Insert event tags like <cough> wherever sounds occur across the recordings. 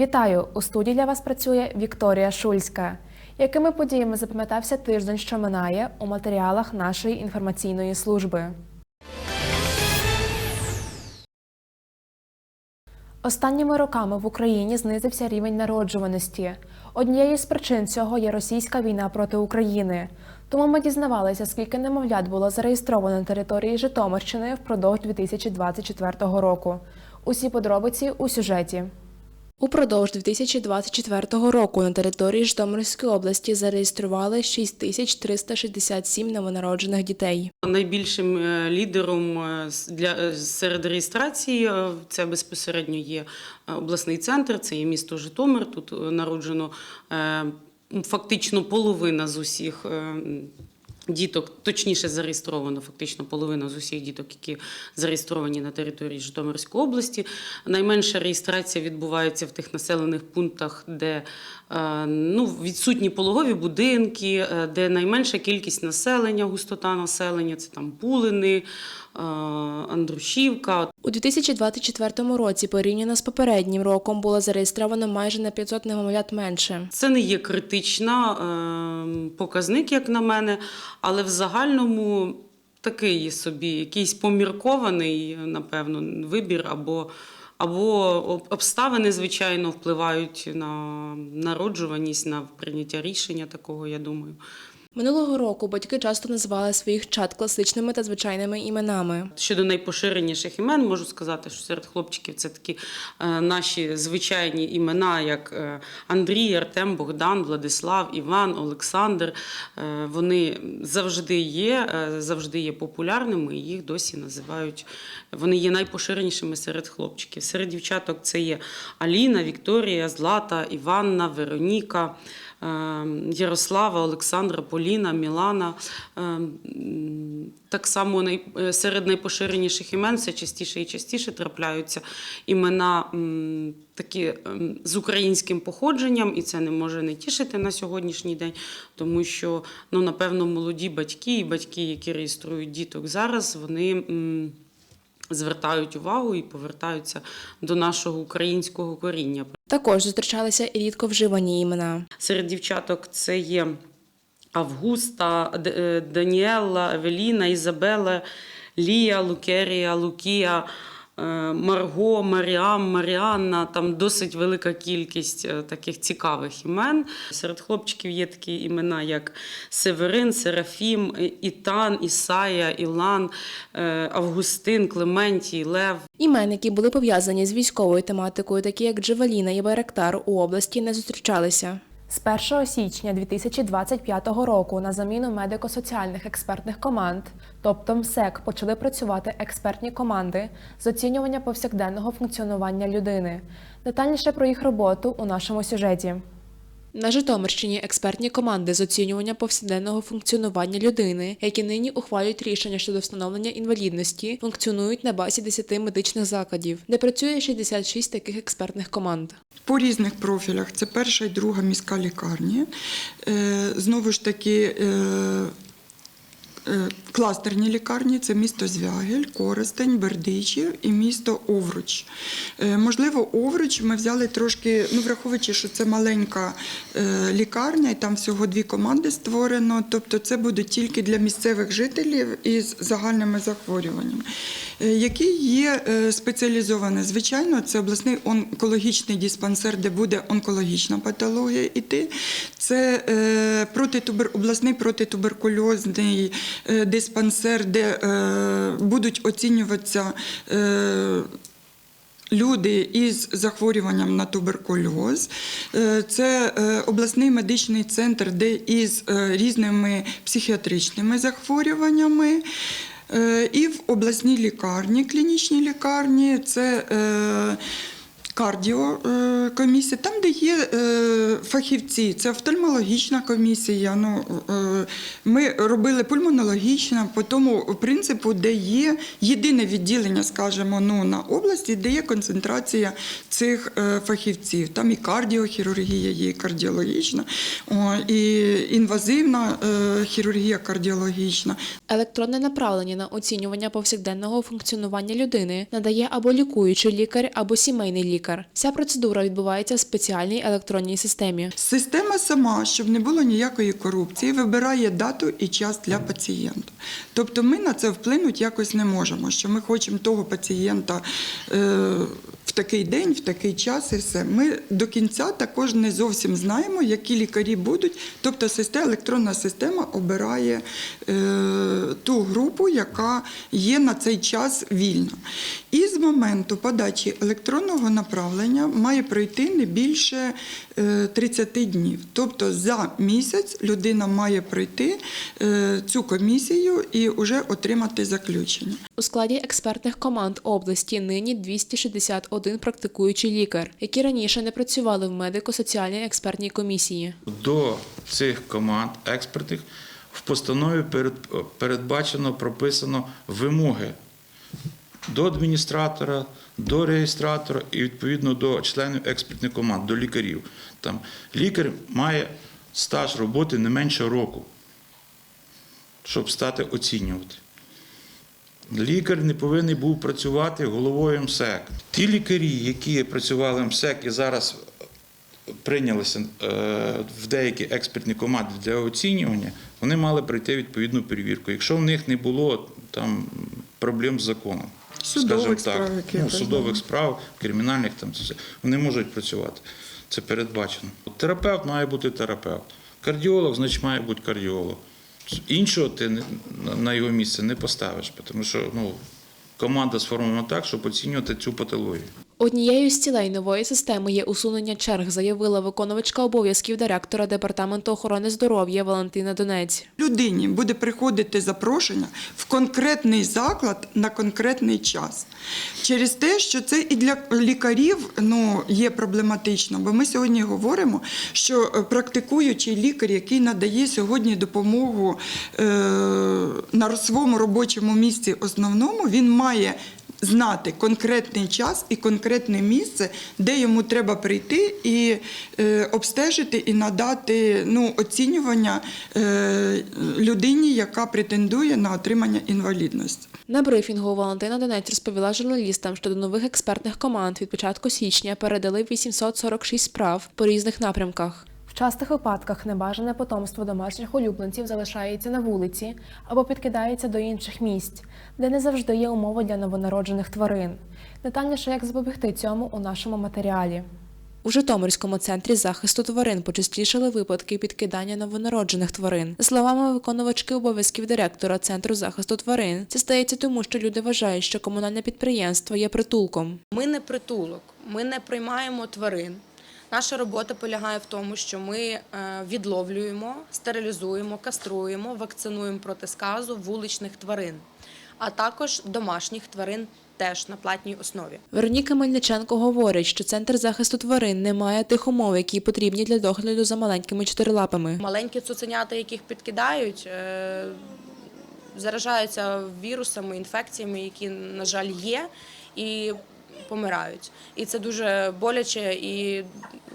Вітаю! У студії для вас працює Вікторія Шульська. Якими подіями запам'ятався тиждень, що минає у матеріалах нашої інформаційної служби? Останніми роками в Україні знизився рівень народжуваності. Однією з причин цього є російська війна проти України. Тому ми дізнавалися, скільки немовлят було зареєстровано на території Житомирщини впродовж 2024 року. Усі подробиці у сюжеті. Упродовж 2024 року на території Житомирської області зареєстрували 6367 новонароджених дітей. Найбільшим е, лідером е, для е, серед реєстрації це безпосередньо є обласний центр, це є місто Житомир. Тут народжено фактично половина з усіх. Діток точніше зареєстровано фактично половина з усіх діток, які зареєстровані на території Житомирської області. Найменша реєстрація відбувається в тих населених пунктах, де е, ну, відсутні пологові будинки, е, де найменша кількість населення, густота населення це там Пулини, е, Андрушівка. У 2024 році, порівняно з попереднім роком, було зареєстровано майже на 500 немовлят менше. Це не є критична е, показник, як на мене, але в загальному такий собі якийсь поміркований, напевно, вибір або. Або обставини, звичайно, впливають на народжуваність, на прийняття рішення такого, я думаю. Минулого року батьки часто називали своїх чад класичними та звичайними іменами. Щодо найпоширеніших імен, можу сказати, що серед хлопчиків це такі е, наші звичайні імена, як е, Андрій, Артем, Богдан, Владислав, Іван, Олександр. Е, вони завжди є, завжди є популярними, і їх досі називають. Вони є найпоширенішими серед хлопчиків. Серед дівчаток це є Аліна, Вікторія, Злата, Іванна, Вероніка. Е, Ярослава, Олександра, Поліна, Мілана. Е, Так само е, серед найпоширеніших імен все частіше і частіше трапляються імена такі ем, з українським походженням, і це не може не тішити на сьогоднішній день, тому що ну, напевно молоді батьки і батьки, які реєструють діток зараз, вони. Звертають увагу і повертаються до нашого українського коріння. Також зустрічалися і рідко вживані імена. Серед дівчаток це є Августа, е, Даніела, Евеліна, Ізабела, Лія, Лукерія, Лукія, Марго, Маріам, Маріанна. Там досить велика кількість е, таких цікавих імен. Серед хлопчиків є такі імена, як Северин, Серафім, Ітан, Ісая, Ілан, е, Августин, Клементій, Лев. Імен, які були пов'язані з військовою тематикою, такі як Джевеліна і Байрактар, у області не зустрічалися. З 1 січня 2025 року на заміну медико-соціальних експертних команд, тобто МСЕК, почали працювати експертні команди з оцінювання повсякденного функціонування людини. Детальніше про їх роботу у нашому сюжеті. На Житомирщині експертні команди з оцінювання повсякденного функціонування людини, які нині ухвалюють рішення щодо встановлення інвалідності, функціонують на базі 10 медичних закладів, де працює 66 таких експертних команд. По різних профілях це перша і друга міська лікарні. Е, Знову ж таки, е, кластерні лікарні це місто Звягель, Коростень, Бердичів і місто Овруч. Е, Можливо, Овруч ми взяли трошки, ну враховуючи, що це маленька е, лікарня, і там всього дві команди створено. Тобто це буде тільки для місцевих жителів із загальними захворюваннями. Е, Які є е, спеціалізовані? Звичайно, це обласний онкологічний диспансер, де буде онкологічна патологія іти. Це е, протитубер... обласний протитуберкульозний е, диспансер, де е, будуть оцінюватися. Люди із захворюванням на туберкульоз, це обласний медичний центр, де із різними психіатричними захворюваннями. І в обласній лікарні, клінічній лікарні, це е, кардіокомісія, там, де є е, фахівці, це офтальмологічна комісія. Ну, е, ми робили пульмонологічна по тому принципу, де є єдине відділення, скажімо, ну, на області, де є концентрація цих е, фахівців. Там і кардіохірургія, є і кардіологічна, і інвазивна е, хірургія кардіологічна. Електронне направлення на оцінювання повсякденного функціонування людини надає або лікуючий лікар, або сімейний лікар. Лікар. Вся процедура відбувається в спеціальній електронній системі. Система сама, щоб не було ніякої корупції, вибирає дату і час для пацієнта. Тобто ми на це вплинути якось не можемо, що ми хочемо того пацієнта е, в такий день, в такий час і все. Ми до кінця також не зовсім знаємо, які лікарі будуть. Тобто система, електронна система обирає е, ту групу, яка є на цей час вільна. І з моменту подачі електронного направлення має пройти не більше е, 30 днів. Тобто за місяць людина має пройти е, цю комісію і вже отримати заключення. У складі експертних команд області нині 261 практикуючий лікар, які раніше не працювали в медико-соціальній експертній комісії. До цих команд експертних в постанові передбачено, прописано вимоги до адміністратора, до реєстратора і відповідно до членів експертних команд, до лікарів. Там лікар має стаж роботи не менше року, щоб стати оцінювати. Лікар не повинен був працювати головою МСЕК. Ті лікарі, які працювали в МСЕК і зараз прийнялися е, в деякі експертні команди для оцінювання, вони мали пройти відповідну перевірку. Якщо в них не було там проблем з законом, Судових скажімо справ так, ну, судових справ, кримінальних там це все, вони можуть працювати. Це передбачено. Терапевт має бути терапевт. Кардіолог, значить, має бути кардіолог. Іншого ти на- його місце не поставиш, тому що ну, команда сформована так, щоб оцінювати цю патологію. Однією з цілей нової системи є усунення черг, заявила виконувачка обов'язків директора департаменту охорони здоров'я Валентина Донець. Людині буде приходити запрошення в конкретний заклад на конкретний час. Через те, що це і для лікарів ну, є проблематично, бо ми сьогодні говоримо, що е, практикуючий лікар, який надає сьогодні допомогу е, на своєму робочому місці основному, він має знати конкретний час і конкретне місце, де йому треба прийти і е, обстежити і надати ну, оцінювання е, людині, яка претендує на отримання інвалідності. На брифінгу Валентина Донець розповіла журналістам, що до нових експертних команд від початку січня передали 846 справ по різних напрямках. В частих випадках небажане потомство домашніх улюбленців залишається на вулиці або підкидається до інших місць, де не завжди є умови для новонароджених тварин. Детальніше, як запобігти цьому у нашому матеріалі. У Житомирському центрі захисту тварин почастішали випадки підкидання новонароджених тварин. За словами виконувачки обов'язків директора центру захисту тварин, це стається тому, що люди вважають, що комунальне підприємство є притулком. Ми не притулок, ми не приймаємо тварин. Наша робота полягає в тому, що ми е, відловлюємо, стерилізуємо, каструємо, вакцинуємо проти сказу вуличних тварин, а також домашніх тварин теж на платній основі. Вероніка Мельниченко говорить, що центр захисту тварин не має тих умов, які потрібні для догляду за маленькими чотирилапами. Маленькі цуценята, яких підкидають, е, заражаються вірусами, інфекціями, які, на жаль, є, і помирають. І це дуже боляче і,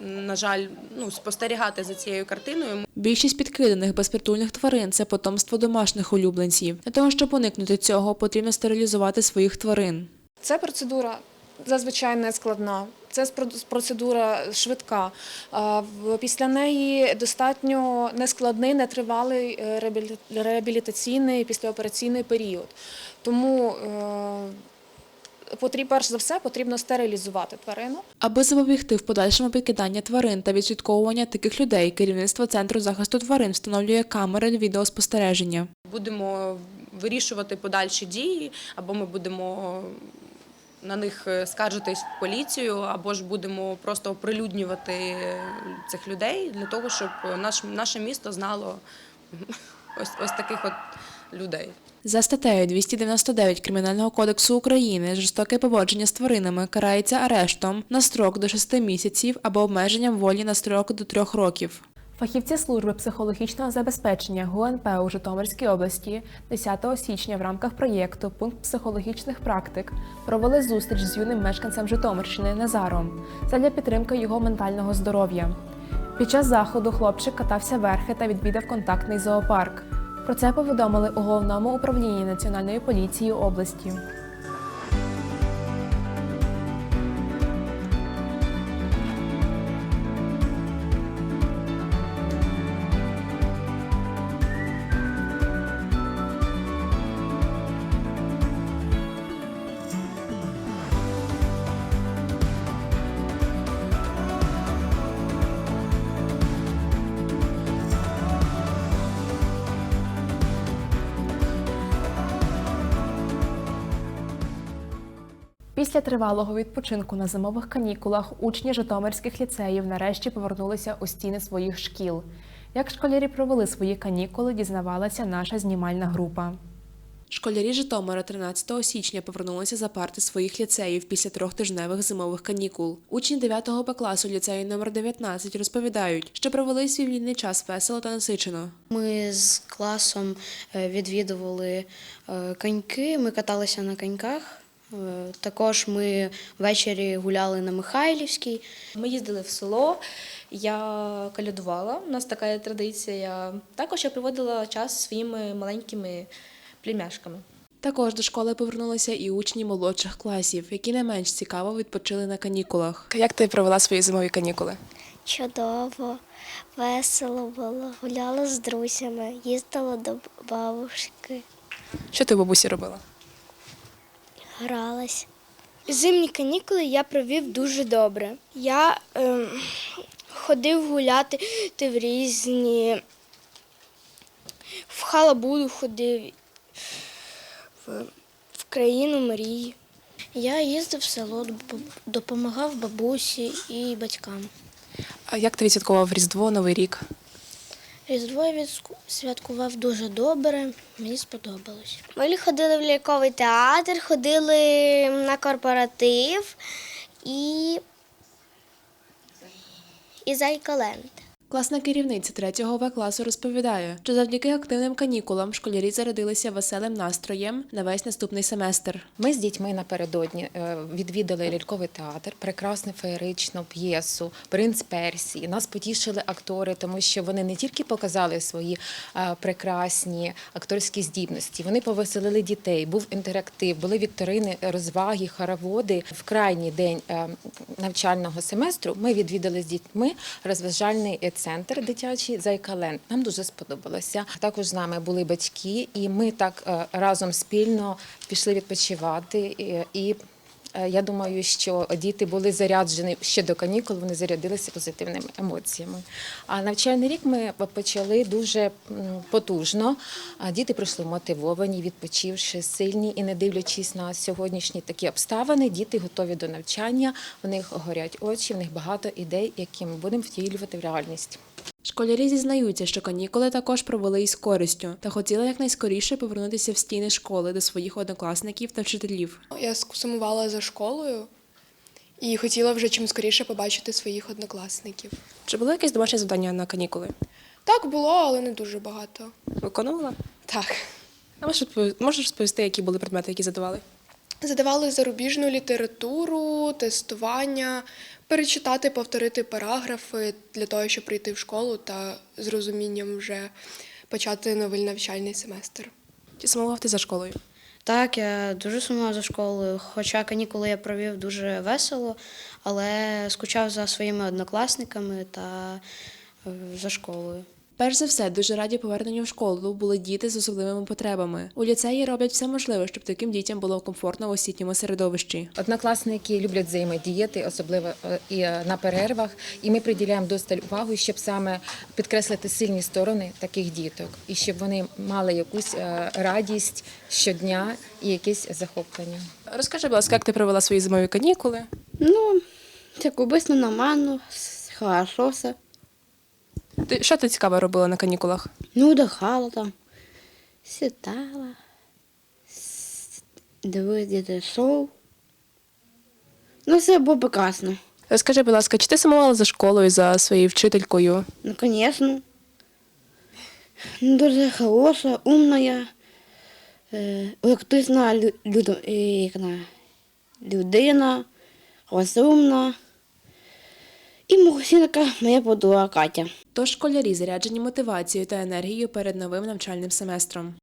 на жаль, ну, спостерігати за цією картиною. Більшість підкиданих безпритульних тварин це потомство домашніх улюбленців. Для того, щоб уникнути цього, потрібно стерилізувати своїх тварин. Це процедура зазвичай не складна. Це процедура швидка. В- Після неї достатньо нескладний, нетривалий е, реабілітаційний післяопераційний період. Тому е, потріб, перш за все потрібно стерилізувати тварину. Аби запобігти в подальшому підкидання тварин та відслідковування таких людей, керівництво центру захисту тварин встановлює камери відеоспостереження. Будемо вирішувати подальші дії, або ми будемо на них е, скаржитись в поліцію, або ж будемо просто оприлюднювати цих людей для того, щоб наш, наше місто знало <laughs> ось, ось таких от людей. За статтею 299 Кримінального кодексу України жорстоке поводження з тваринами карається арештом на строк до 6 місяців або обмеженням волі на строк до 3 років. Фахівці служби психологічного забезпечення ГУНП у Житомирській області 10 січня в рамках проєкту Пункт психологічних практик провели зустріч з юним мешканцем Житомирщини Назаром задля підтримки його ментального здоров'я. Під час заходу хлопчик катався верхи та відвідав контактний зоопарк. Про це повідомили у головному управлінні Національної поліції області. Після тривалого відпочинку на зимових канікулах учні житомирських ліцеїв нарешті повернулися у стіни своїх шкіл. Як школярі провели свої канікули, дізнавалася наша знімальна група. Школярі Житомира 13 січня повернулися за парти своїх ліцеїв після трьохтижневих зимових канікул. Учні 9 Б класу ліцею номер 19 розповідають, що провели свій вільний час весело та насичено. Ми з класом е, відвідували е, коньки, ми каталися на коньках. Е, Також ми ввечері гуляли на Михайлівській. Ми їздили в село, я калядувала, у нас така є традиція. Також я проводила час зі своїми маленькими племяшками. Також до школи повернулися і учні молодших класів, які не менш цікаво відпочили на канікулах. Як ти провела свої зимові канікули? Чудово, весело було. Гуляла з друзями, їздила до бабушки, Що ти бабусі робила? Гралась. Зимні канікули я провів дуже добре. Я ем, ходив гуляти ти в різні. В халабуду ходив, в, в країну мрій. Я їздив в село, допомагав бабусі і батькам. А як ти відсвяткував Різдво, Новий рік? Різдво святкував дуже добре, мені сподобалось. Ми ходили в ляльковий театр, ходили на корпоратив і, і Зайкаленд. Класна керівниця 3 В класу розповідає, що завдяки активним канікулам школярі зарядилися веселим настроєм на весь наступний семестр. Ми з дітьми напередодні е, відвідали ляльковий театр, прекрасну феєричну п'єсу Принц Персії. Нас потішили актори, тому що вони не тільки показали свої е, прекрасні акторські здібності, вони повеселили дітей. Був інтерактив, були вікторини, розваги, хороводи. В крайній день е, навчального семестру ми відвідали з дітьми розважальний центр дитячий Зайкален. Нам дуже сподобалося. Також з нами були батьки, і ми так е, разом спільно пішли відпочивати. І, я думаю, що діти були заряджені ще до канікул, вони зарядилися позитивними емоціями. А навчальний рік ми почали дуже потужно. Діти прийшли мотивовані, відпочивши, сильні і не дивлячись на сьогоднішні такі обставини, діти готові до навчання. В них горять очі, в них багато ідей, які ми будемо втілювати в реальність. Школярі зізнаються, що канікули також провели із користю та хотіли якнайскоріше повернутися в стіни школи до своїх однокласників та вчителів. Я сумувала за школою і хотіла вже чим скоріше побачити своїх однокласників. Чи було якесь домашнє завдання на канікули? Так було, але не дуже багато. Виконувала? Так. А можеш можеш розповісти, які були предмети, які задавали? Задавали зарубіжну літературу, тестування, перечитати, повторити параграфи для того, щоб прийти в школу та з розумінням вже почати новий навчальний семестр. Чи сумував ти за школою? Так, я дуже сумував за школою, хоча канікули я провів дуже весело, але скучав за своїми однокласниками та е, за школою. Перш за все, дуже раді поверненню в школу були діти з особливими потребами. У ліцеї роблять все можливе, щоб таким дітям було комфортно в освітньому середовищі. Однокласники люблять взаємодіяти, особливо е, і е, на перервах. І ми приділяємо досталь увагу, щоб саме підкреслити сильні сторони таких діток, і щоб вони мали якусь е, радість щодня і якесь захоплення. Розкажи, будь ласка, як ти провела свої зимові канікули? Ну, так обично нормально, хорошо все. Ти що ти цікаво робила на канікулах? Ну, дихала там, сідала, с- дивилася шоу. Ну, все було прекрасно. Розкажи, будь ласка, чи ти сумувала за школою, за своєю вчителькою? Ну, звісно. Дуже хороша, умна, е, електрична е, людина, розумна. І мухсінка моя подруга Катя. Тож школярі заряджені мотивацією та енергією перед новим навчальним семестром.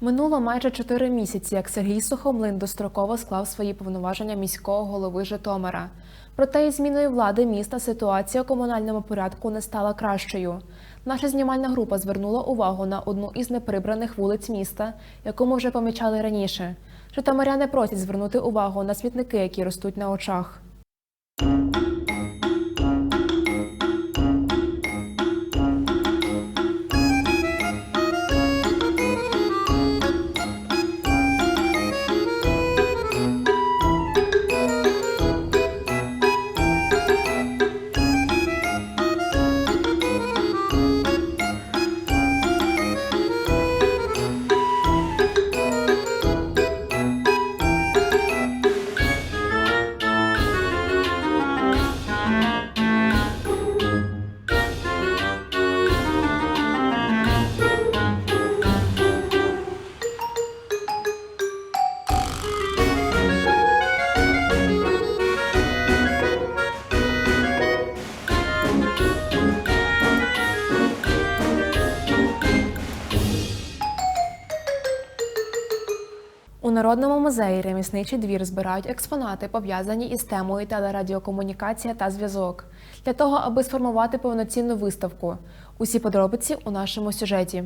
Минуло майже чотири місяці, як Сергій Сухомлин достроково склав свої повноваження міського голови Житомира. Проте із зміною влади міста ситуація у комунальному порядку не стала кращою. Наша знімальна група звернула увагу на одну із неприбраних вулиць міста, яку ми вже помічали раніше. Житомиряни просять звернути увагу на смітники, які ростуть на очах. Народному музеї ремісничий двір збирають експонати, пов'язані із темою телерадіокомунікація та зв'язок, для того, аби сформувати повноцінну виставку. Усі подробиці у нашому сюжеті.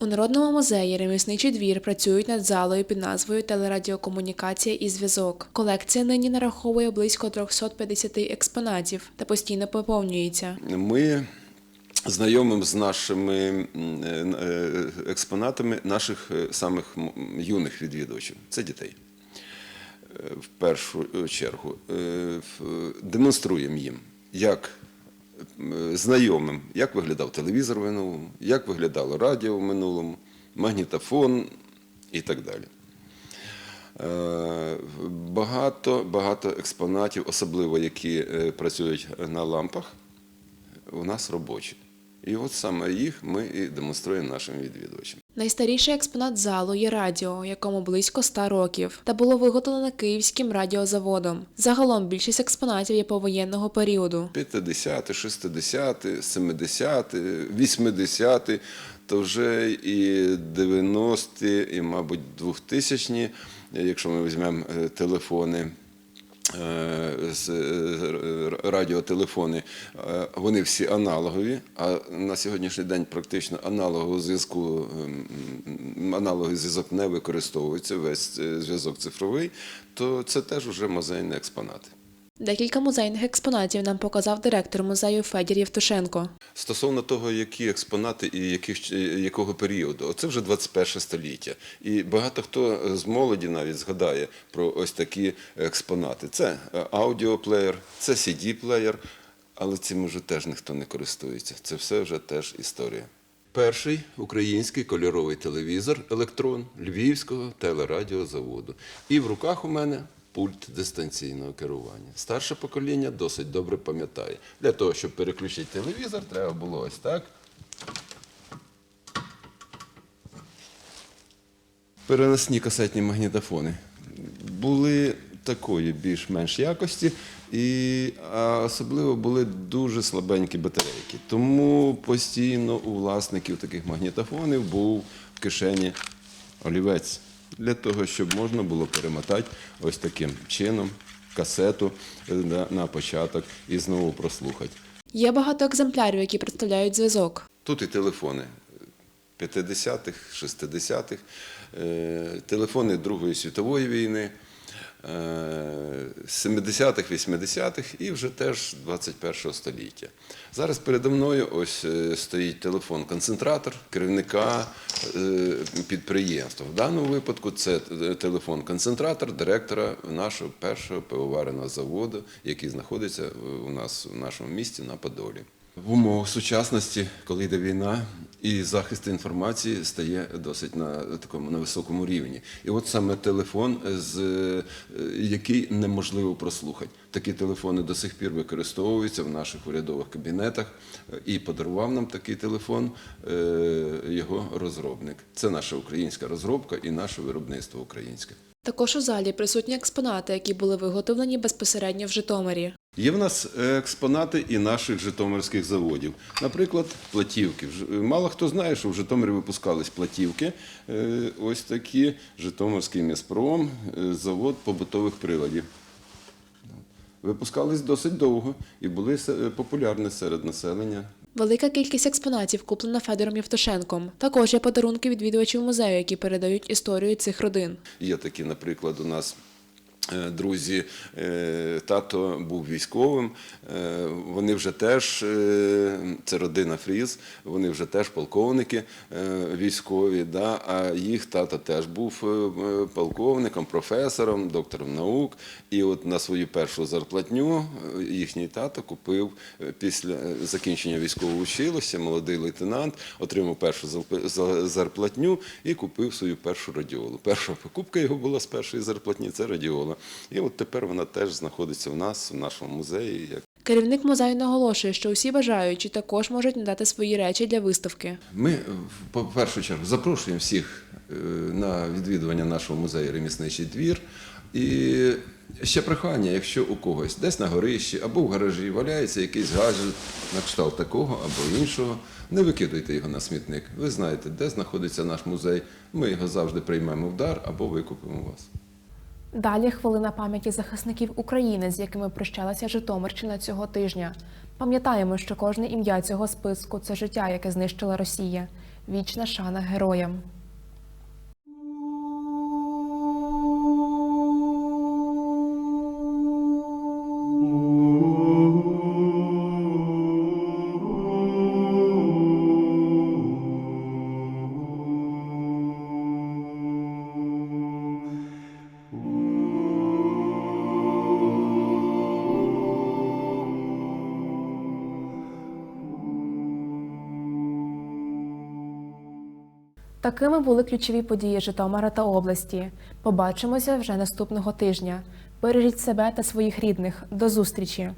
У Народному музеї ремісничий двір працюють над залою під назвою Телерадіокомунікація і зв'язок. Колекція нині нараховує близько 350 експонатів та постійно поповнюється. Ми знайомимо з нашими е, е, експонатами наших е, самих юних відвідувачів. Це дітей. В першу чергу демонструємо їм, як знайомим, як виглядав телевізор в минулому, як виглядало радіо в минулому, магнітофон і так далі. Багато, багато експонатів, особливо які працюють на лампах, у нас робочі. І от саме їх ми і демонструємо нашим відвідувачам. Найстаріший експонат залу є радіо, якому близько 100 років, та було виготовлено Київським радіозаводом. Загалом більшість експонатів є повоєнного періоду. 50-ті, 60-ті, 70-ті, 80-ті, то вже і 90-ті, і, мабуть, 2000-ні, якщо ми візьмемо е, телефони. Е, е, радіотелефони, е, вони всі аналогові, а на сьогоднішній день практично аналогового зв'язку, ем, аналоговий зв'язок не використовується, весь зв'язок цифровий, то це теж вже музейні експонати. Декілька музейних експонатів нам показав директор музею Федір Євтушенко. Стосовно того, які експонати і яких, якого періоду, оце вже 21 століття. І багато хто з молоді навіть згадає про ось такі експонати. Це е, аудіоплеєр, це CD-плеєр, але цим вже теж ніхто не користується. Це все вже теж історія. Перший український кольоровий телевізор електрон Львівського телерадіозаводу. І в руках у мене пульт дистанційного керування. Старше покоління досить добре пам'ятає. Для того, щоб переключити телевізор, треба було ось так. Переносні касетні магнітофони були такої більш-менш якості, і особливо були дуже слабенькі батарейки. Тому постійно у власників таких магнітофонів був в кишені олівець для того, щоб можна було перемотати ось таким чином касету е, на- початок і знову прослухати. Є багато екземплярів, які представляють зв'язок. Тут і телефони 50-х, 60-х, е, телефони Другої світової війни, е, 70-х, 80-х і вже теж 21 століття. Зараз передо мною ось е, стоїть телефон-концентратор керівника е, підприємства. В даному випадку це е, телефон-концентратор директора нашого першого пивовареного заводу, який знаходиться у нас в нашому місті на Подолі. В умовах сучасності, коли йде війна, і захист інформації стає досить на такому на високому рівні. І от саме телефон, з е, який неможливо прослухати. Такі телефони до сих пір використовуються в наших урядових кабінетах. Е, І подарував нам такий телефон е, його розробник. Це наша українська розробка і наше виробництво українське. Також у залі присутні експонати, які були виготовлені безпосередньо в Житомирі. Є в нас е, експонати і наших житомирських заводів. Наприклад, платівки. Мало хто знає, що в Житомирі випускались платівки. Е, Ось такі Житомирський міспром, е, завод побутових приладів. Випускались досить довго і були популярні серед населення. Велика кількість експонатів куплена Федором Євтушенком. Також є подарунки відвідувачів музею, які передають історію цих родин. Є такі, наприклад, у нас. Е, Друзі, е, тато був військовим. е, Вони вже теж, це родина Фріз, вони вже теж полковники військові. Да? А їх тато теж був полковником, професором, доктором наук. І от на свою першу зарплатню їхній тато купив після закінчення військового училища, молодий лейтенант, отримав першу зарплатню і купив свою першу радіолу. Перша покупка його була з першої зарплатні це радіола. І от тепер вона теж знаходиться в нас, в нашому музеї. як Керівник музею наголошує, що усі бажаючі також можуть надати свої речі для виставки. Ми е, в- по першу чергу запрошуємо всіх е, на відвідування нашого музею Ремісничий двір. І Ще прохання, якщо у когось десь на горищі або в гаражі валяється якийсь гаджет на кшталт такого або іншого, не викидуйте його на смітник. Ви знаєте, де знаходиться наш музей. Ми його завжди приймемо в дар або викупимо у вас. Далі хвилина пам'яті захисників України, з якими прощалася Житомирщина цього тижня. Пам'ятаємо, що кожне ім'я цього списку це життя, яке знищила Росія. Вічна шана героям. Такими були ключові події Житомира та області. Побачимося вже наступного тижня. Бережіть себе та своїх рідних. До зустрічі!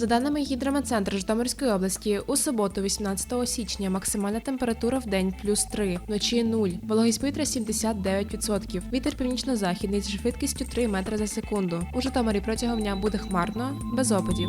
За даними Гідрометцентру Житомирської області, у суботу, 18 січня, максимальна температура в день плюс 3, вночі 0, вологість повітря 79%, вітер північно-західний зі швидкістю 3 метри за секунду. У Житомирі протягом дня буде хмарно, без опадів.